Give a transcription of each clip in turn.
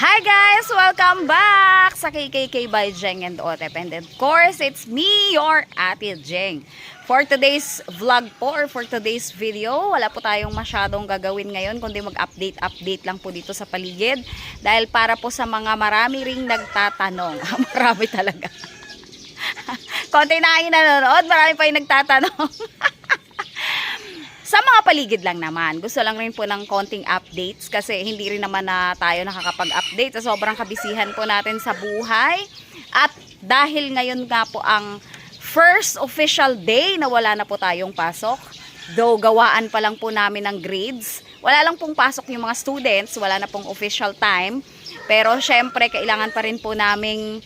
Hi guys! Welcome back sa KKK by Jeng and Otep. And of course, it's me, your Ate Jeng. For today's vlog po or for today's video, wala po tayong masyadong gagawin ngayon kundi mag-update-update lang po dito sa paligid. Dahil para po sa mga marami ring nagtatanong. marami talaga. Konti na yung nanonood, marami pa yung nagtatanong. Sa mga paligid lang naman. Gusto lang rin po ng konting updates kasi hindi rin naman na tayo nakakapag-update sa sobrang kabisihan po natin sa buhay. At dahil ngayon nga po ang first official day na wala na po tayong pasok, though gawaan pa lang po namin ng grades, wala lang pong pasok yung mga students, wala na pong official time. Pero syempre, kailangan pa rin po naming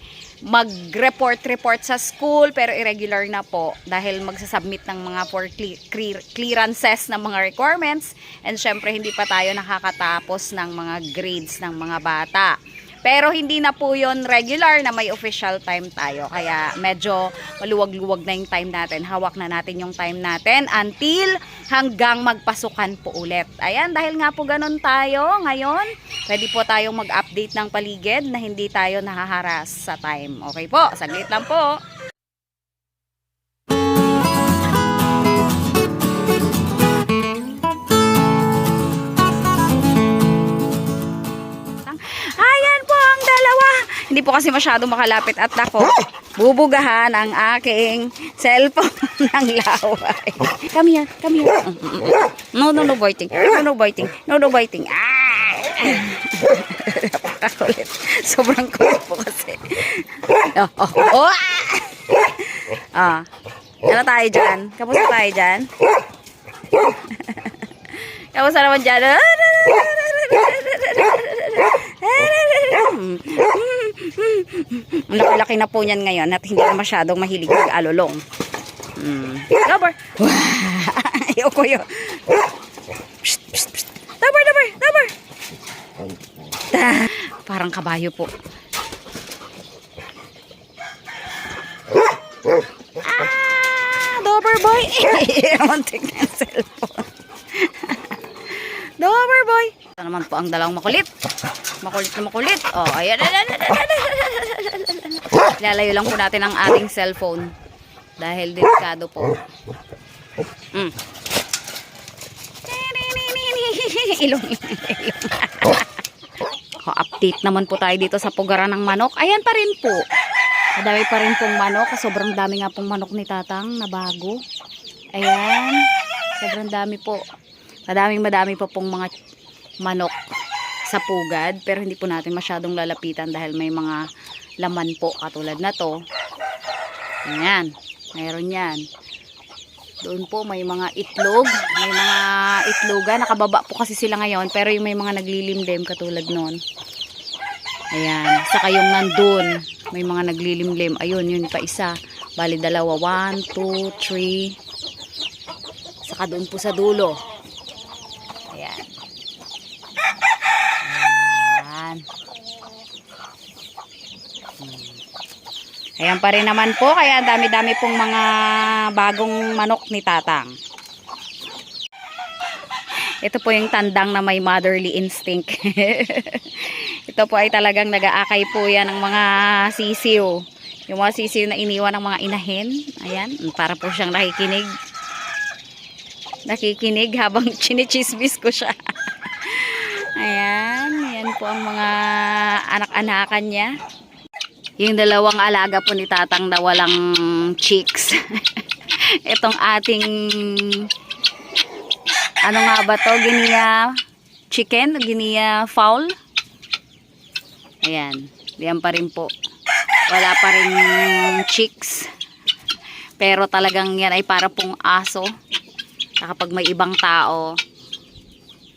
mag-report-report sa school pero irregular na po dahil magsasubmit ng mga for cle- clear- clearances ng mga requirements and syempre hindi pa tayo nakakatapos ng mga grades ng mga bata. Pero hindi na po yon regular na may official time tayo. Kaya medyo maluwag-luwag na yung time natin. Hawak na natin yung time natin until hanggang magpasukan po ulit. Ayan, dahil nga po ganun tayo ngayon, pwede po tayong mag-update ng paligid na hindi tayo nahaharas sa time. Okay po, saglit lang po. Hindi po kasi masyado makalapit at ako. Bubugahan ang aking cellphone ng laway. Come here, come here. No, no, no biting. No, no biting. No, no biting. Ah! Napakakulit. Sobrang kulit po kasi. Oh, oh, oh. Ah. Ano tayo dyan? Kamusta tayo dyan? Kamusta naman dyan? Ang laki-laki na po niyan ngayon at hindi na masyadong mahilig mag-alulong. Mm. Dabar! Ayoko yun. Psst, psst, psst. Dabar, dabar, dabar! Ta- Parang kabayo po. Ah! Dober boy! Muntik na yung cellphone. Dober boy! Ito naman po ang dalawang makulit. Makulit na makulit. Oh, ayan. Lalayo lang po natin ang ating cellphone. Dahil delikado po. Mm. Ilong, oh, update naman po tayo dito sa pugaran ng manok. Ayan pa rin po. Madami pa rin pong manok. Sobrang dami nga pong manok ni Tatang na bago. Ayan. Sobrang dami po. Madaming madami pa pong mga manok sa pugad. Pero hindi po natin masyadong lalapitan dahil may mga laman po katulad na to. Ayan. Mayroon yan. Doon po may mga itlog. May mga itloga. Nakababa po kasi sila ngayon. Pero yung may mga naglilimlim katulad nun. Ayan. Saka yung nandun. May mga naglilimlim. Ayun, yun pa isa. Bali dalawa. One, two, three. Saka doon po sa dulo. Ayan. Ayan pa rin naman po. Kaya dami-dami pong mga bagong manok ni Tatang. Ito po yung tandang na may motherly instinct. Ito po ay talagang nag-aakay po yan ng mga sisiw. Yung mga sisiw na iniwan ng mga inahin. Ayan, para po siyang nakikinig. Nakikinig habang chinichismis ko siya. Ayan, yan po ang mga anak-anakan niya. Yung dalawang alaga po ni Tatang na walang chicks. Itong ating ano nga ba to? Ginia chicken? Ginia fowl? Ayan. Diyan pa rin po. Wala pa rin chicks. Pero talagang yan ay para pong aso. Kapag may ibang tao,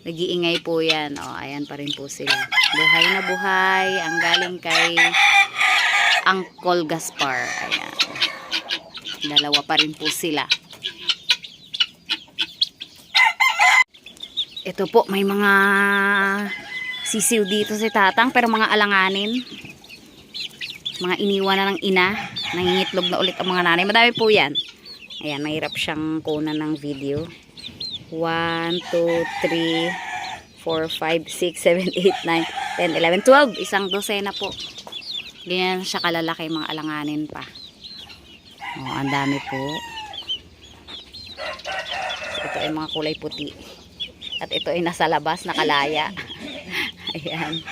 nag-iingay po yan. O, ayan pa rin po sila. Buhay na buhay. Ang galing kay Uncle Gaspar. Ayan. Dalawa pa rin po sila. Ito po, may mga sisiw dito si Tatang pero mga alanganin. Mga iniwan na ng ina. Nangingitlog na ulit ang mga nanay. Madami po yan. Ayan, mahirap siyang kunan ng video. 1, 2, 3, 4, 5, 6, 7, 8, 9, 10, 11, 12. Isang dosena po. Ganyan siya kalalaki mga alanganin pa. Oh, ang dami po. So, ito ay mga kulay puti. At ito ay nasa labas, nakalaya. Ayan.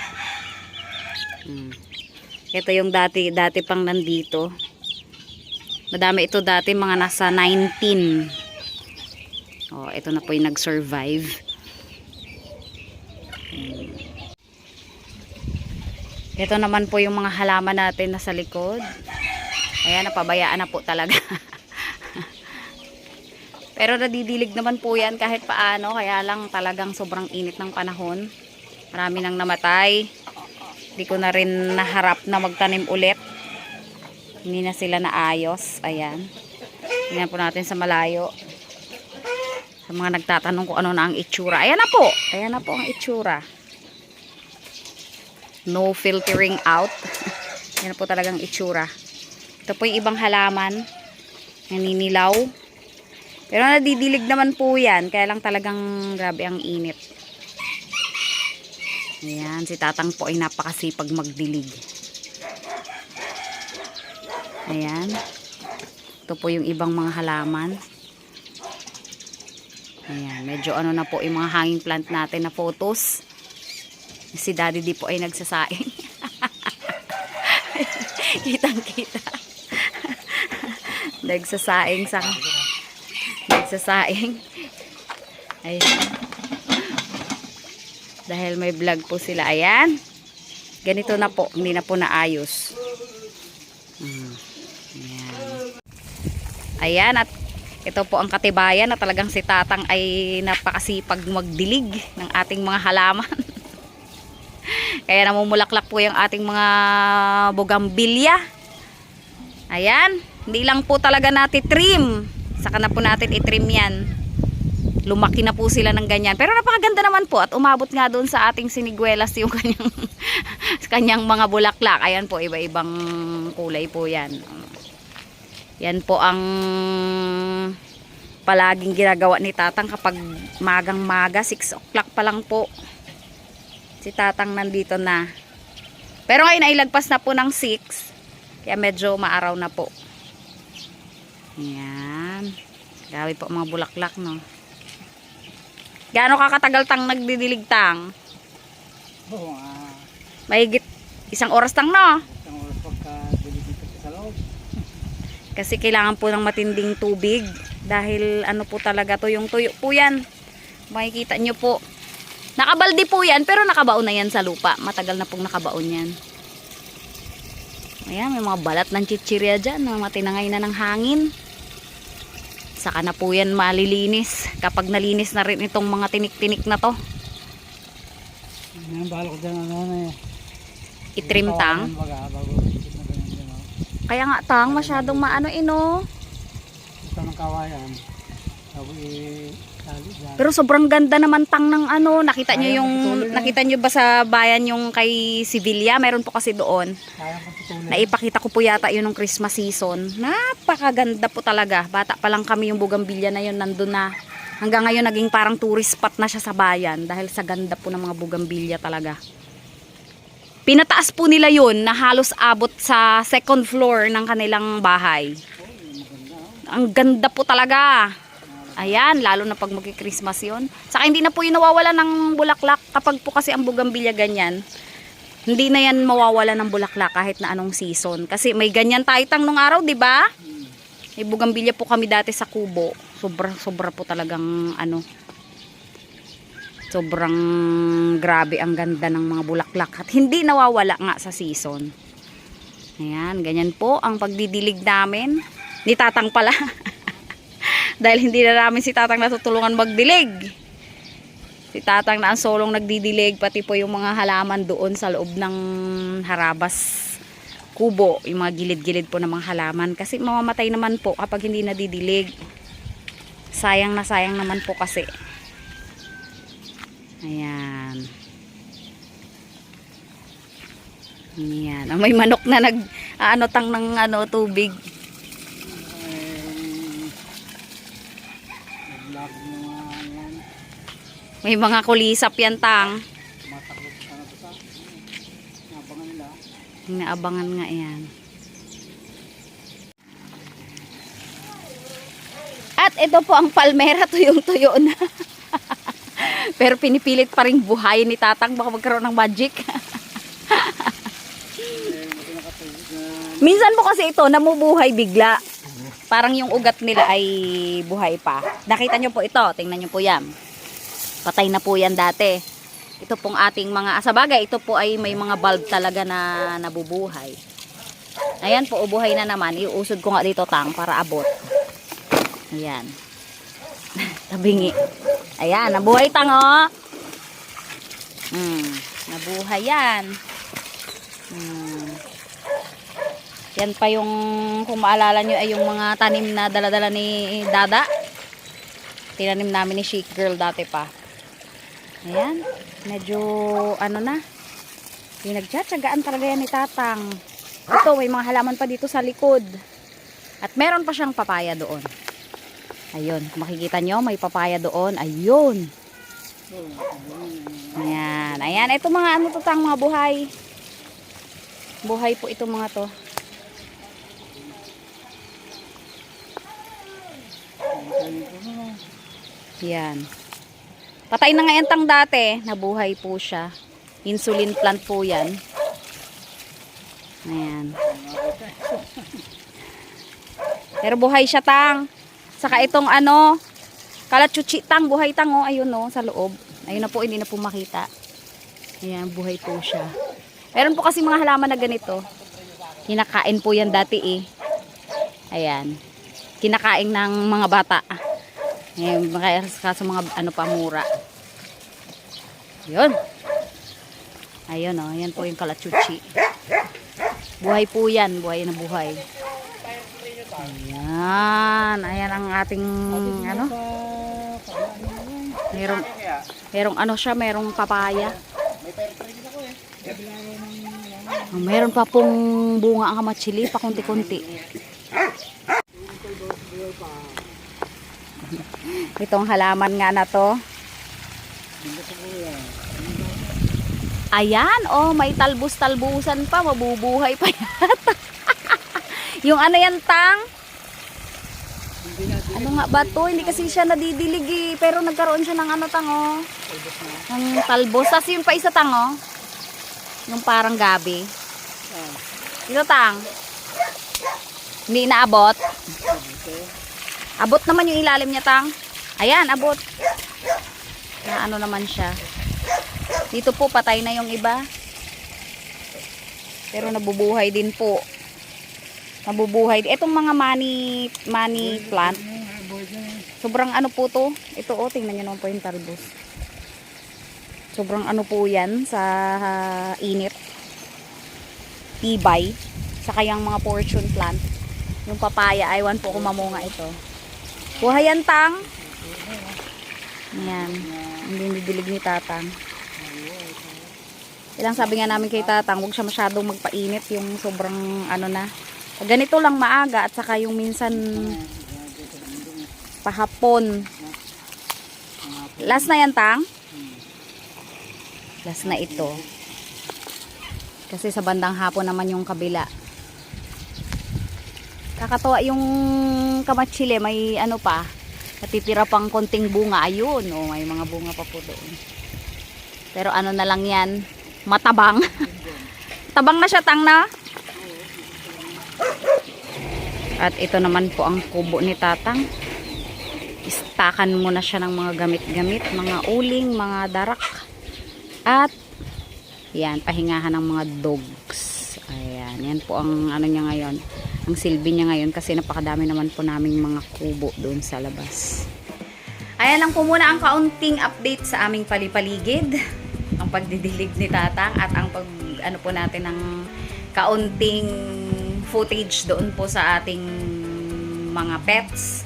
Hmm. Ito yung dati, dati pang nandito. Madami ito dati, mga nasa 19. Oh, ito na po yung nag-survive. Hmm. Ito naman po yung mga halaman natin na sa likod. Ayan, napabayaan na po talaga. Pero nadidilig naman po yan kahit paano. Kaya lang talagang sobrang init ng panahon. Marami nang namatay. Hindi ko na rin naharap na magtanim ulit. Hindi na sila naayos. Ayan. Tingnan po natin sa malayo. Sa mga nagtatanong kung ano na ang itsura. Ayan na po. Ayan na po ang itsura. No filtering out. Ayan na po talagang itsura. Ito po yung ibang halaman. Naninilaw. Pero nadidilig naman po yan. Kaya lang talagang grabe ang init. Ayan, si Tatang po ay napakasipag magdilig. Ayan. Ito po yung ibang mga halaman. Ayan, medyo ano na po yung mga hanging plant natin na photos. Si Daddy di po ay nagsasaing. Kitang kita. nagsasaing sa nagsasaing. Ayan. Dahil may vlog po sila. Ayan. Ganito na po. Hindi na po naayos. Hmm. Ayan. Ayan. At ito po ang katibayan na talagang si Tatang ay napakasipag magdilig ng ating mga halaman. Kaya namumulaklak po yung ating mga bugambilya. Ayan. Hindi lang po talaga natin trim. Saka na po natin itrim yan lumaki na po sila ng ganyan. Pero napakaganda naman po at umabot nga doon sa ating siniguelas yung kanyang, kanyang mga bulaklak. Ayan po, iba-ibang kulay po yan. Yan po ang palaging ginagawa ni Tatang kapag magang maga, 6 o'clock pa lang po. Si Tatang nandito na. Pero ngayon ay lagpas na po ng 6. Kaya medyo maaraw na po. Yan. Grabe po mga bulaklak, no? Gaano ka katagal tang nagdidilig tang? Oo, ah, Mahigit isang oras tang no? isang oras pagka dito sa loob. Kasi kailangan po ng matinding tubig. Dahil ano po talaga to, yung tuyo po yan. Makikita nyo po. Nakabaldi po yan, pero nakabaon na yan sa lupa. Matagal na pong nakabaon yan. Ayan, may mga balat ng chichirya dyan na matinangay na ng hangin. Saka na po yan malilinis. Kapag nalinis na rin itong mga tinik-tinik na to. Ngayon, bala ko dyan, ano na eh. Itrim tang. Oh. Kaya nga tang, masyadong maano ino. Ito ng kawayan. Pero sobrang ganda naman tang ng ano. Nakita nyo yung, nakita nyo ba sa bayan yung kay Sevilla? Meron po kasi doon. Naipakita ko po yata yun ng Christmas season. Napakaganda po talaga. Bata pa lang kami yung bugambilya na yun nandun na. Hanggang ngayon naging parang tourist spot na siya sa bayan dahil sa ganda po ng mga bugambilya talaga. Pinataas po nila yun na halos abot sa second floor ng kanilang bahay. Ang ganda po talaga. Ayan, lalo na pag magki-Christmas yun. Saka hindi na po yun nawawala ng bulaklak kapag po kasi ang bugambilya ganyan hindi na yan mawawala ng bulaklak kahit na anong season. Kasi may ganyan tayo tang nung araw, di ba? May bugambilya po kami dati sa kubo. Sobra, sobra po talagang ano. Sobrang grabe ang ganda ng mga bulaklak. At hindi nawawala nga sa season. Ayan, ganyan po ang pagdidilig namin. Ni Tatang pala. Dahil hindi na namin si Tatang natutulungan magdilig. Si tatang na ang solong nagdidilig pati po yung mga halaman doon sa loob ng harabas. Kubo yung mga gilid-gilid po ng mga halaman. Kasi mamamatay naman po kapag hindi nadidilig. Sayang na sayang naman po kasi. Ayan. Ayan. Ah, may manok na nag ano tang ng ano tubig Eh, naglakad ng mga yan. May mga kulisap yan, tang. Inaabangan nga yan. At ito po ang palmera, tuyong-tuyo na. Pero pinipilit pa rin buhay ni Tatang, baka magkaroon ng magic. Minsan po kasi ito, namubuhay bigla. Parang yung ugat nila ay buhay pa. Nakita nyo po ito, tingnan nyo po yan. Patay na po yan dati. Ito pong ating mga, sa bagay, ito po ay may mga bulb talaga na nabubuhay. Ayan po, ubuhay na naman. Iusod ko nga dito tang para abot. Ayan. Tabingi. Ayan, nabuhay tang oh. Hmm, nabuhay yan. Hmm. Yan pa yung, kung maalala nyo, ay yung mga tanim na daladala ni Dada. Tinanim namin ni Chic Girl dati pa. Ayan. Medyo, ano na. Pinagtsatsagaan talaga yan ni Tatang. Ito, may mga halaman pa dito sa likod. At meron pa siyang papaya doon. Ayun, kung makikita nyo, may papaya doon. Ayun. Ayan. Ayan, ito mga ano to tang mga buhay. Buhay po itong mga to. Yan. Patay na nga tang dati. Nabuhay po siya. Insulin plant po yan. Ayan. Pero buhay siya tang. Saka itong ano, kalachuchi tang, buhay tang oh, ayun oh, sa loob. Ayun na po, hindi na po makita. Ayan, buhay po siya. Meron po kasi mga halaman na ganito. Kinakain po yan dati eh. Ayan. Kinakain ng mga bata. Kaya kaso mga ano pa mura. Yun. Ayun oh, yan po yung kalachuchi. Buhay po yan, buhay na buhay. Ayan, ayan ang ating ano, merong, merong ano siya, merong papaya. Oh, meron pa pong bunga ang kamatsili, pa kunti-kunti. Itong halaman nga na to. Ayan, oh, may talbus-talbusan pa, mabubuhay pa yata. yung ano yan, tang? Ano nga ba to? Hindi kasi siya nadidilig eh. Pero nagkaroon siya ng ano, tang, oh. Ng talbos. Tapos yung pa isa, tang, oh. Yung parang gabi. Ito, tang. Hindi Abot naman yung ilalim niya, tang. Ayan, abot. Na ano naman siya. Dito po, patay na yung iba. Pero nabubuhay din po. Nabubuhay. Itong mga money, money plant, sobrang ano po to. Ito oh, tingnan nyo naman po yung talbos. Sobrang ano po yan sa ah, init. Tibay. Saka yung mga fortune plant. Yung papaya, aywan po kung mamunga ito. Buhay tang. Yan. Hindi didilig ni tatang. Ilang sabi nga namin kay tatang, huwag siya masyadong magpainit yung sobrang ano na. Ganito lang maaga at saka yung minsan pahapon. Last na yan, tang? Last na ito. Kasi sa bandang hapon naman yung kabila. Kakatuwa yung kamatsile, may ano pa, natitira pang konting bunga. Ayun, oh, may mga bunga pa po doon. Pero ano na lang yan, matabang. Tabang na siya, tang na. At ito naman po ang kubo ni tatang. Istakan muna siya ng mga gamit-gamit, mga uling, mga darak. At yan, pahingahan ng mga dogs. Ayan, yan po ang ano niya ngayon. Ang silbi niya ngayon kasi napakadami naman po naming mga kubo doon sa labas. Ayan lang po muna ang kaunting update sa aming palipaligid. Ang pagdidilig ni Tatang at ang pag ano po natin ng kaunting footage doon po sa ating mga pets.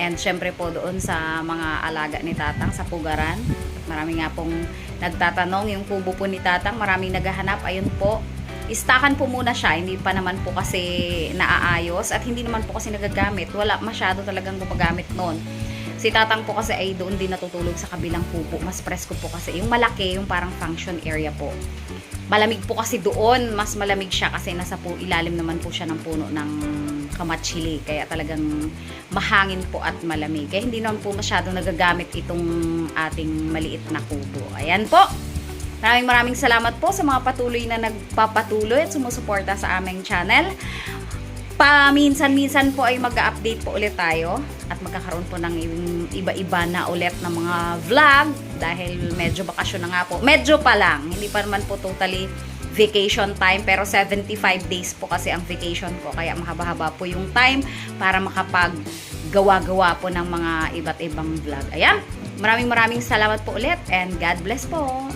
And syempre po doon sa mga alaga ni Tatang sa Pugaran. Marami nga pong nagtatanong yung kubo po ni Tatang. Maraming naghahanap. Ayun po. Istakan po muna siya. Hindi pa naman po kasi naaayos. At hindi naman po kasi nagagamit. Wala masyado talagang gumagamit noon. Si Tatang po kasi ay doon din natutulog sa kabilang pupo. Mas presko po kasi. Yung malaki, yung parang function area po. Malamig po kasi doon. Mas malamig siya kasi nasa po, ilalim naman po siya ng puno ng kamatsili. Kaya talagang mahangin po at malamig. Kaya hindi naman po masyado nagagamit itong ating maliit na kubo. Ayan po. Maraming maraming salamat po sa mga patuloy na nagpapatuloy at sumusuporta sa aming channel. Paminsan-minsan po ay mag-update po ulit tayo at magkakaroon po ng iba-iba na ulit ng mga vlog dahil medyo bakasyon na nga po. Medyo pa lang, hindi pa naman po totally vacation time pero 75 days po kasi ang vacation ko kaya mahaba-haba po yung time para makapag gawa-gawa po ng mga iba't ibang vlog. Ayan, maraming maraming salamat po ulit and God bless po.